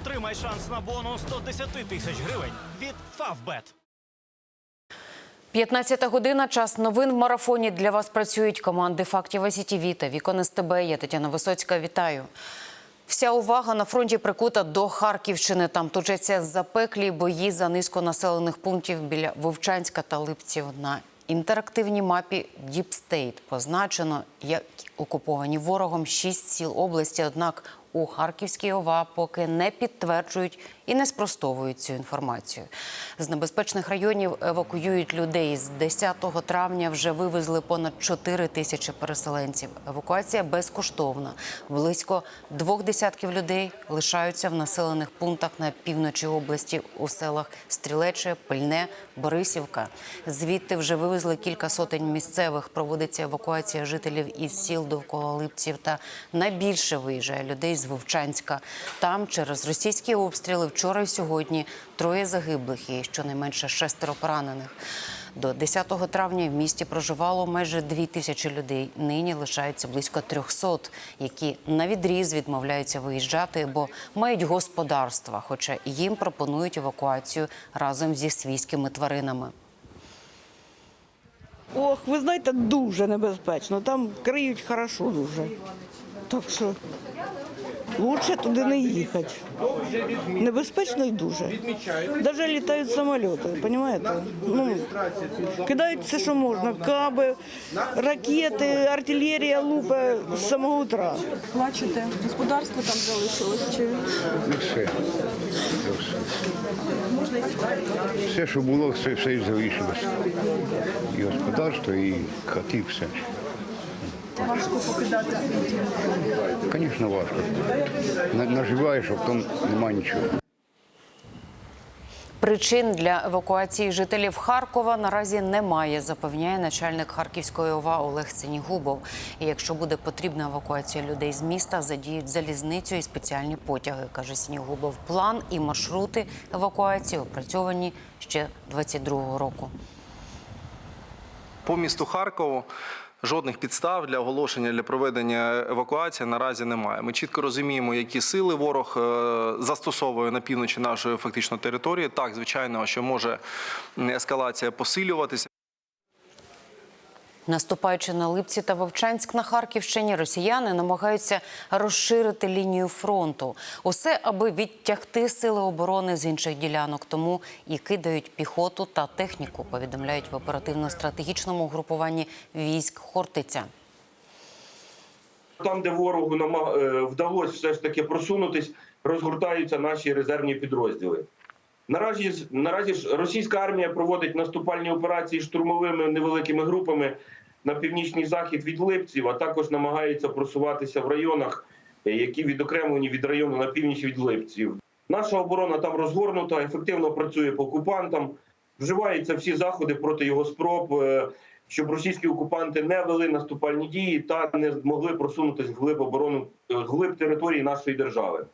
Отримай шанс на бонус 110 тисяч гривень від Фавбет. 15 година. Час новин в марафоні. Для вас працюють команди фактів СІТІВІ та Вікон СТБ. Я Тетяна Висоцька. Вітаю. Вся увага на фронті прикута до Харківщини. Там точаться запеклі бої за низьконаселених пунктів біля Вовчанська та Липців. На інтерактивній мапі Діпстейт позначено, як окуповані ворогом шість сіл області. Однак у Харківській ОВА поки не підтверджують і не спростовують цю інформацію. З небезпечних районів евакуюють людей. З 10 травня вже вивезли понад 4 тисячі переселенців. Евакуація безкоштовна. Близько двох десятків людей лишаються в населених пунктах на півночі області у селах Стрілече, Пильне, Борисівка. Звідти вже вивезли кілька сотень місцевих. Проводиться евакуація жителів із сіл довкола Липців. Та найбільше виїжджає людей з Вовчанська. Там через російські обстріли вчора і сьогодні троє загиблих і щонайменше шестеро поранених. До 10 травня в місті проживало майже дві тисячі людей. Нині лишається близько 300, які на відріз відмовляються виїжджати, бо мають господарства, хоча їм пропонують евакуацію разом зі свійськими тваринами. Ох, ви знаєте, дуже небезпечно. Там криють хорошо дуже. Так що лучше туди не їхати. Небезпечно і дуже. Навіть літають самоліти, розумієте? Ну, кидають все, що можна. Каби, ракети, артилерія лупе з самого утра. Плачете? Господарство там залишилось чи все. Все. Все, що було, все, все і залишилось. І господарство, і хати, все. Важко покидати свій дім? Звісно, важко. На- Наживаєш, а потім немає нічого. Причин для евакуації жителів Харкова наразі немає, запевняє начальник Харківської ОВА Олег Синігубов. І якщо буде потрібна евакуація людей з міста, задіють залізницю і спеціальні потяги, каже Синігубов. План і маршрути евакуації опрацьовані ще 22-го року. По місту Харкову жодних підстав для оголошення для проведення евакуації наразі немає. Ми чітко розуміємо, які сили ворог е, застосовує на півночі нашої фактично території. Так, звичайно, що може ескалація посилюватися. Наступаючи на Липці та Вовчанськ на Харківщині, росіяни намагаються розширити лінію фронту. Усе, аби відтягти сили оборони з інших ділянок. Тому і кидають піхоту та техніку. Повідомляють в оперативно-стратегічному групуванні військ Хортиця. Там, де ворогу е, вдалося все ж таки просунутись, розгортаються наші резервні підрозділи. Наразі, наразі ж російська армія проводить наступальні операції штурмовими невеликими групами на північний захід від Липців, а також намагається просуватися в районах, е, які відокремлені від району на північ від Липців. Наша оборона там розгорнута, ефективно працює по окупантам, вживаються всі заходи проти його спроб, е, щоб російські окупанти не вели наступальні дії та не змогли просунутися глиб оборону е, глиб території нашої держави.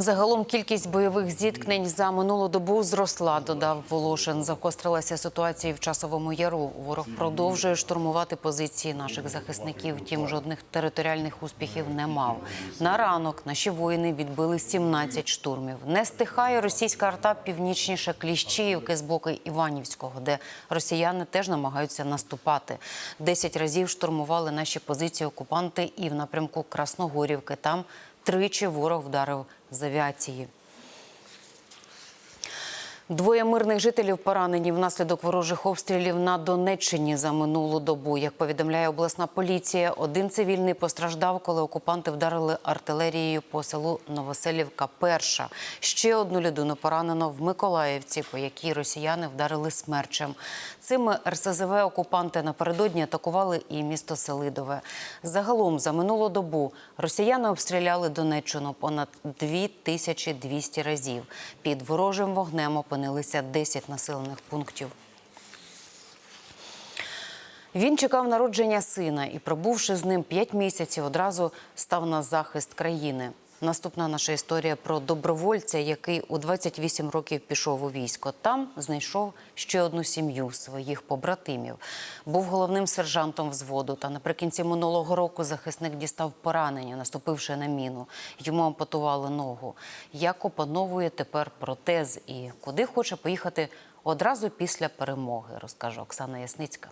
Загалом кількість бойових зіткнень за минулу добу зросла, додав Волошин. Загострилася ситуація в часовому яру. Ворог продовжує штурмувати позиції наших захисників. Втім, жодних територіальних успіхів не мав. На ранок наші воїни відбили 17 штурмів. Не стихає російська арта північніше Кліщіївки з боку Іванівського, де росіяни теж намагаються наступати. Десять разів штурмували наші позиції окупанти і в напрямку Красногорівки. Там тричі ворог вдарив з авіації. Двоє мирних жителів поранені внаслідок ворожих обстрілів на Донеччині за минулу добу. Як повідомляє обласна поліція, один цивільний постраждав, коли окупанти вдарили артилерією по селу Новоселівка. Перша ще одну людину поранено в Миколаївці, по якій росіяни вдарили смерчем. Цими РСЗВ окупанти напередодні атакували і місто Селидове. Загалом за минулу добу росіяни обстріляли Донеччину понад 2200 разів. Під ворожим вогнем опинилися 10 населених пунктів. Він чекав народження сина і, пробувши з ним 5 місяців, одразу став на захист країни. Наступна наша історія про добровольця, який у 28 років пішов у військо. Там знайшов ще одну сім'ю своїх побратимів. Був головним сержантом взводу. Та наприкінці минулого року захисник дістав поранення, наступивши на міну. Йому ампутували ногу. Як опановує тепер протез і куди хоче поїхати одразу після перемоги, розкаже Оксана Ясницька.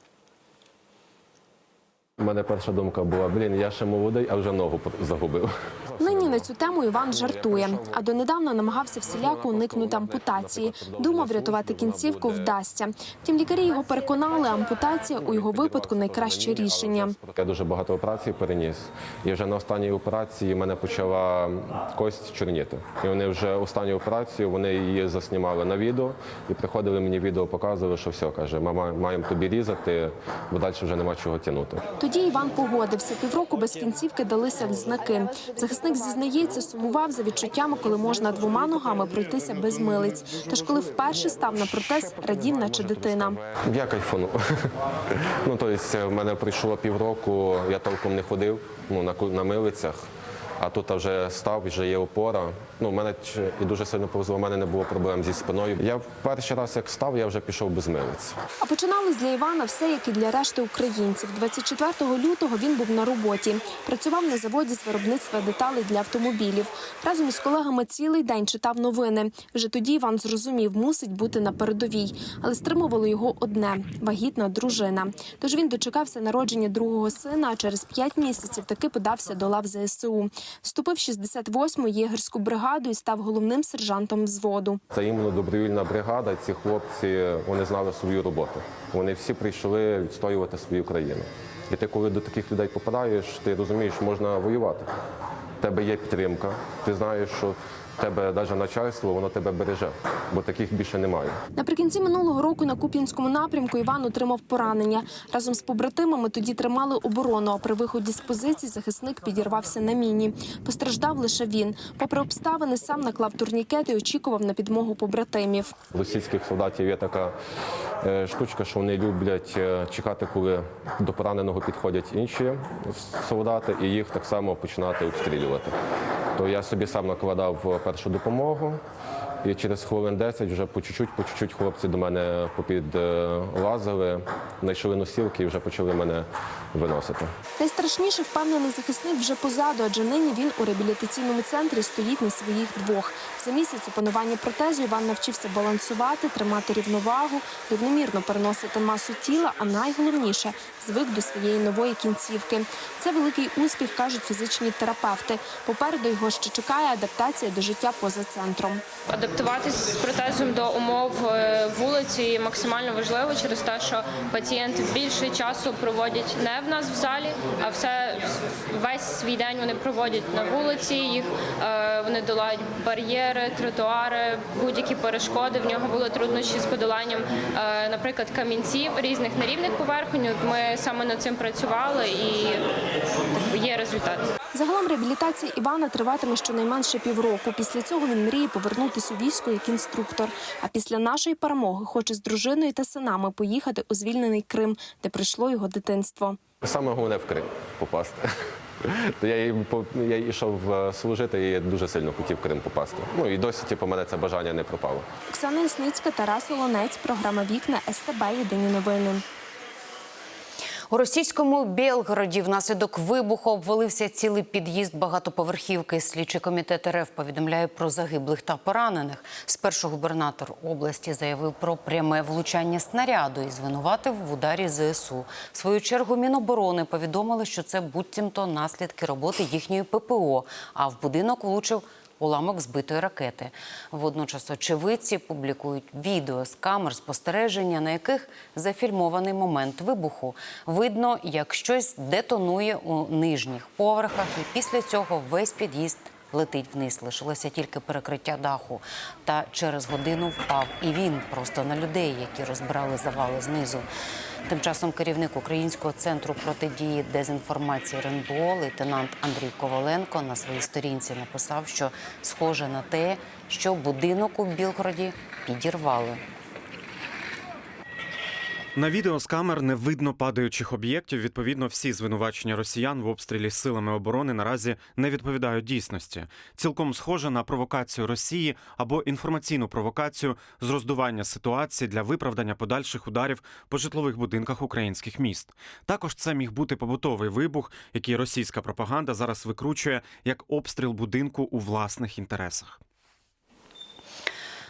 У мене перша думка була: блін, я ще молодий, а вже ногу загубив. Нині на цю тему Іван жартує, а донедавна намагався всіляко уникнути ампутації. Думав, врятувати кінцівку вдасться. Втім, лікарі його переконали, ампутація у його випадку найкраще рішення. Я дуже багато операцій переніс. І вже на останній операції мене почала кость чорніти. І вони вже останню операцію вони її заснімали на відео і приходили мені відео, показували, що все каже, мама, маємо тобі різати, бо далі вже нема чого тягнути. Тоді Іван погодився. Півроку без кінцівки далися в знаки. Захисник зізнається, сумував за відчуттями, коли можна двома ногами пройтися без милиць. Тож, коли вперше став на протез, радів, наче дитина. Я кайфану. Ну, тобто, в мене пройшло півроку, я толком не ходив ну, на, на милицях, а тут вже став, вже є опора. Ну, мене і дуже сильно повезло, в мене не було проблем зі спиною. Я перший раз, як став, я вже пішов без милиць. А починалось для Івана все, як і для решти українців. 24 лютого він був на роботі. Працював на заводі з виробництва деталей для автомобілів. Разом із колегами цілий день читав новини. Вже тоді Іван зрозумів, мусить бути на передовій. Але стримувало його одне вагітна дружина. Тож він дочекався народження другого сина. А через п'ять місяців таки подався до лав ЗСУ. Вступив в 68-му єгерську бригаду і став головним сержантом взводу. Це іменно добровільна бригада. Ці хлопці вони знали свою роботу. Вони всі прийшли відстоювати свою країну. І ти, коли до таких людей попадаєш, ти розумієш, можна воювати. В тебе є підтримка. Ти знаєш, що тебе навіть начальство воно тебе береже, бо таких більше немає. Наприкінці минулого року на Куп'янському напрямку Іван отримав поранення. Разом з побратимами тоді тримали оборону. А при виході з позицій захисник підірвався на міні. Постраждав лише він. Попри обставини, сам наклав турнікет і очікував на підмогу побратимів. У російських солдатів є така е, штучка, що вони люблять е, чекати, коли до пораненого підходять інші солдати, і їх так само починати обстрілювати. То я собі сам накладав першу допомогу. І через хвилин 10 вже по чуть-чуть, по чуть-чуть хлопці до мене попід е, лазили, знайшли носілки і вже почали мене виносити. Найстрашніше впевнений захисник вже позаду, адже нині він у реабілітаційному центрі стоїть на своїх двох. За місяць опанування протезу Іван навчився балансувати, тримати рівновагу, рівномірно переносити масу тіла, а найголовніше звик до своєї нової кінцівки. Це великий успіх, кажуть фізичні терапевти. Попереду його ще чекає адаптація до життя поза центром. Адаптуватися з протезом до умов е, вулиці максимально важливо через те, що пацієнти більше часу проводять не в нас в залі, а все весь свій день вони проводять на вулиці. Їх е, вони долають бар'єри, тротуари, будь-які перешкоди. В нього були труднощі з подоланням, е, наприклад, камінців різних нерівних поверхонь. Ми саме над цим працювали і є результат. Загалом реабілітація Івана триватиме щонайменше півроку. Після цього він мріє повернутися у військо як інструктор. А після нашої перемоги хоче з дружиною та синами поїхати у звільнений Крим, де прийшло його дитинство. Саме головне в Крим попасти. То я, я йшов е, служити і дуже сильно хотів в Крим попасти. Ну і досі, типу, мене це бажання не пропало. Оксана Ясницька, Тарас Олонець, програма Вікна СТБ. Єдині новини. У російському Білгороді внаслідок вибуху обвалився цілий під'їзд багатоповерхівки. Слідчий комітет РФ повідомляє про загиблих та поранених. Спершу губернатор області заявив про пряме влучання снаряду і звинуватив в ударі ЗСУ. В свою чергу Міноборони повідомили, що це буцімто наслідки роботи їхньої ППО. А в будинок влучив уламок збитої ракети. Водночас очевидці публікують відео з камер спостереження, на яких зафільмований момент вибуху. Видно, як щось детонує у нижніх поверхах, і після цього весь під'їзд летить вниз. Лишилося тільки перекриття даху. Та через годину впав і він просто на людей, які розбирали завали знизу. Тим часом керівник Українського центру протидії дезінформації РНБО лейтенант Андрій Коваленко на своїй сторінці написав, що схоже на те, що будинок у Білгороді підірвали. На відео з камер не видно падаючих об'єктів. Відповідно, всі звинувачення росіян в обстрілі силами оборони наразі не відповідають дійсності. Цілком схоже на провокацію Росії або інформаційну провокацію з роздування ситуації для виправдання подальших ударів по житлових будинках українських міст. Також це міг бути побутовий вибух, який російська пропаганда зараз викручує як обстріл будинку у власних інтересах.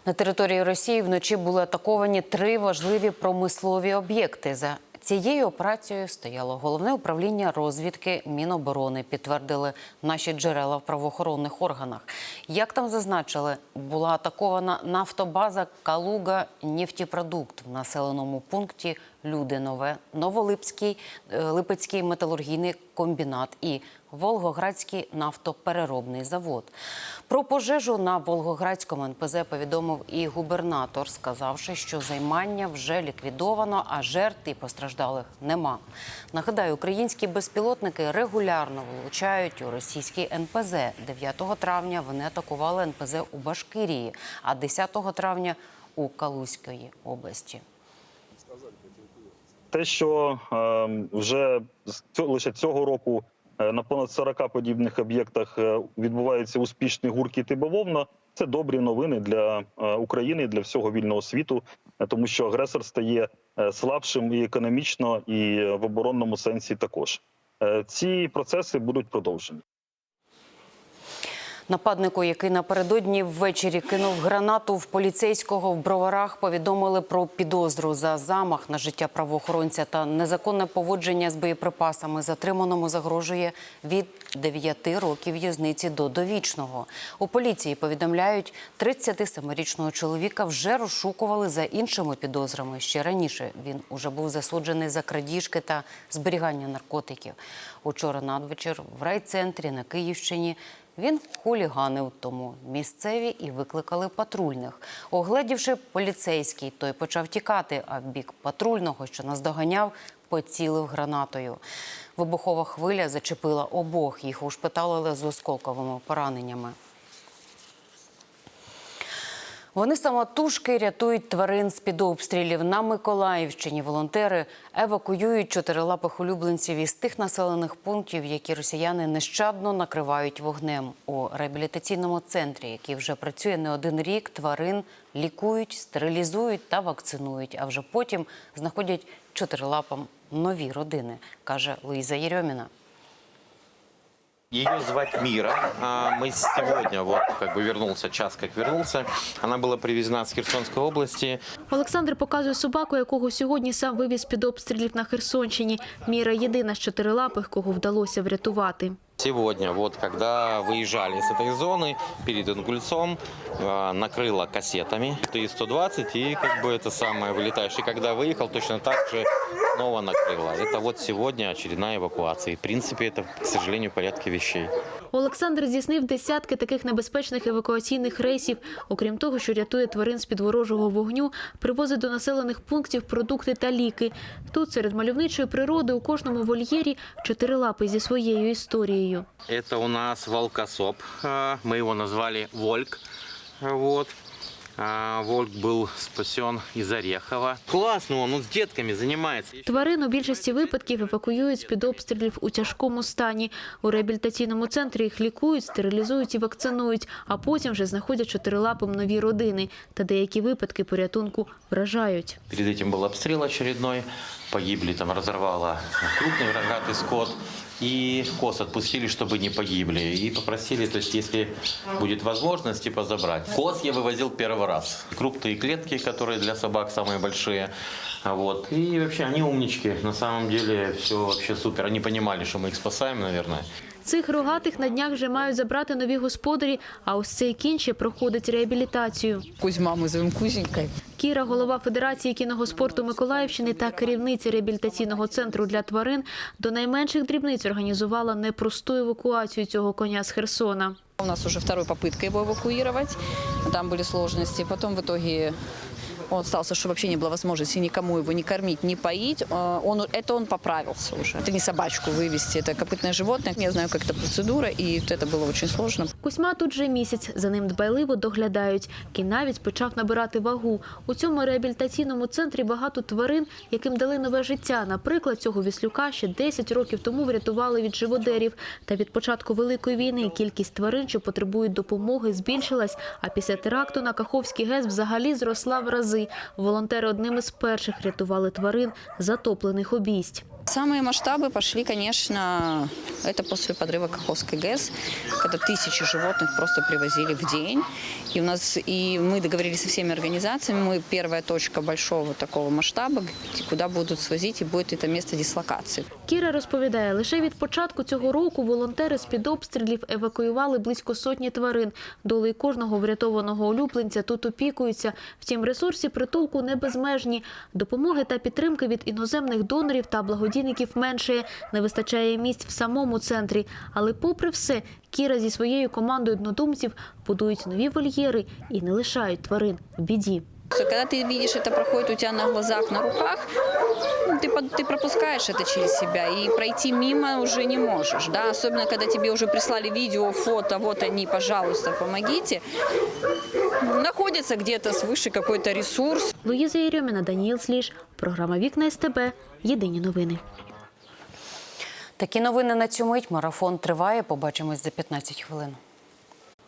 На території Росії вночі були атаковані три важливі промислові об'єкти. За цією операцією стояло головне управління розвідки Міноборони. Підтвердили наші джерела в правоохоронних органах. Як там зазначили, була атакована нафтобаза Калуга нефтепродукт в населеному пункті Людинове, Новолипський е, Липецький металургійний комбінат і Волгоградський нафтопереробний завод. Про пожежу на Волгоградському НПЗ повідомив і губернатор, сказавши, що займання вже ліквідовано, а жертв і постраждалих нема. Нагадаю, українські безпілотники регулярно влучають у російський НПЗ. 9 травня вони атакували НПЗ у Башкирії, а 10 травня у Калузької області. те, що е, вже лише цього року на понад 40 подібних об'єктах е, відбуваються успішні гуркіти бавовна, це добрі новини для е, України і для всього вільного світу, е, тому що агресор стає е, слабшим і економічно, і в оборонному сенсі також. Е, ці процеси будуть продовжені. Нападнику, який напередодні ввечері кинув гранату в поліцейського в броварах, повідомили про підозру за замах на життя правоохоронця та незаконне поводження з боєприпасами. Затриманому загрожує від 9 років в'язниці до довічного. У поліції повідомляють, 37-річного чоловіка вже розшукували за іншими підозрами. Ще раніше він уже був засуджений за крадіжки та зберігання наркотиків. Учора надвечір в райцентрі на Київщині. Він хуліганив, тому місцеві і викликали патрульних. Огледівши поліцейський, той почав тікати, а в бік патрульного, що наздоганяв, поцілив гранатою. Вибухова хвиля зачепила обох. Їх ушпиталили з осколковими пораненнями. Вони самотужки рятують тварин з під обстрілів. На Миколаївщині волонтери евакуюють чотирилапих улюбленців із тих населених пунктів, які росіяни нещадно накривають вогнем. У реабілітаційному центрі, який вже працює не один рік, тварин лікують, стерилізують та вакцинують. А вже потім знаходять чотирилапам нові родини, каже Луїза Єрьоміна. Ее звать Мира. А, Мы сегодня, вот как бы вернулся, час как вернулся. Она была привезена с Херсонской области. Олександр показує собаку, якого сьогодні сам вивіз під обстрілів на Херсонщині. Міра єдина з чотирилапих, кого вдалося врятувати. Сегодня, вот когда выезжали с этой зоны, перед Ингульцом, а, накрыло кассетами. Ты 120 и как бы это самое вылетаешь. И когда выехал, точно так же снова накрыло. Это вот сегодня очередная эвакуация. И, в принципе, это, к сожалению, в порядке вещей. Олександр здійснив десятки таких небезпечних евакуаційних рейсів. Окрім того, що рятує тварин з-під ворожого вогню, привозить до населених пунктів продукти та ліки. Тут, серед мальовничої природи, у кожному вольєрі чотирилапий зі своєю історією. Это у нас волкосоп. А, Мы его назвали Вольк. Вот. А, Вольк был спасен из Орехова. Классно он, он с детками занимается. Тварин у більшості випадків евакуюють з-під обстрілів у тяжкому стані. У реабілітаційному центрі їх лікують, стерилізують і вакцинують, а потім вже знаходять чотирилапим нові родини. Та деякі випадки порятунку вражають. Перед этим был обстрел очередной. Погибли, там разорвало крупный рогатый скот. И коз отпустили, чтобы не погибли. И попросили, то есть, если будет возможность, типа забрать. Коз я вывозил первый раз. Крупные клетки, которые для собак самые большие. А Вот. И вообще они умнички. На самом деле все вообще супер. Они понимали, что мы их спасаем, наверное. Цих рогатих на днях вже мають забрати нові господарі, а ось цей кінь ще проходить реабілітацію. Кузьма, ми звемо Кузенькою. Кіра, голова Федерації кіного спорту Миколаївщини та керівниця реабілітаційного центру для тварин, до найменших дрібниць організувала непросту евакуацію цього коня з Херсона. У нас уже второй попытка его эвакуировать. Там были сложности. Потом в итоге Он остался, что вообще не было возможности никому его не кормить, не поить. Э, Он, это он поправился уже. Это не собачку вывести, это копытное животное. Я знаю, как это процедура, и вот это было очень сложно. Кузьма тут же місяць. За ним дбайливо доглядають. Кінь навіть почав набирати вагу. У цьому реабілітаційному центрі багато тварин, яким дали нове життя. Наприклад, цього віслюка ще 10 років тому врятували від живодерів. Та від початку Великої війни кількість тварин, що потребують допомоги, збільшилась. А після теракту на Каховський ГЕС взагалі зросла в рази. Волонтери одним із перших рятували тварин, затоплених обійсть. Самые масштабы пошли, конечно, это после подрыва Каховской ГЭС, когда тысячи животных просто привозили в день. И у нас и мы договорились со всеми организациями. Мы первая точка большого такого масштаба, куда будут свозить и будет это место дислокации. Кіра розповідає, лише від початку цього року волонтери з-під обстрілів евакуювали близько сотні тварин. Долею кожного врятованого улюбленця тут опікуються. Втім, ресурси притулку не безмежні. Допомоги та підтримки від іноземних донорів та благодійників меншає. Не вистачає місць в самому центрі. Але попри все, Кіра зі своєю командою однодумців будують нові вольєри і не лишають тварин в біді. Когда ты видишь, это проходит у тебя на глазах, на руках, ну, ты, под- ты пропускаешь это через себя и пройти мимо уже не можешь. Да? Особенно, когда тебе уже прислали видео, фото, вот они, пожалуйста, помогите. Находится где-то свыше какой-то ресурс. Луїза Єрьоміна, Даніїл Сліж. Програма «Вікна СТБ». Єдині новини. Такі новини на цю мить. Марафон триває. Побачимось за 15 хвилин.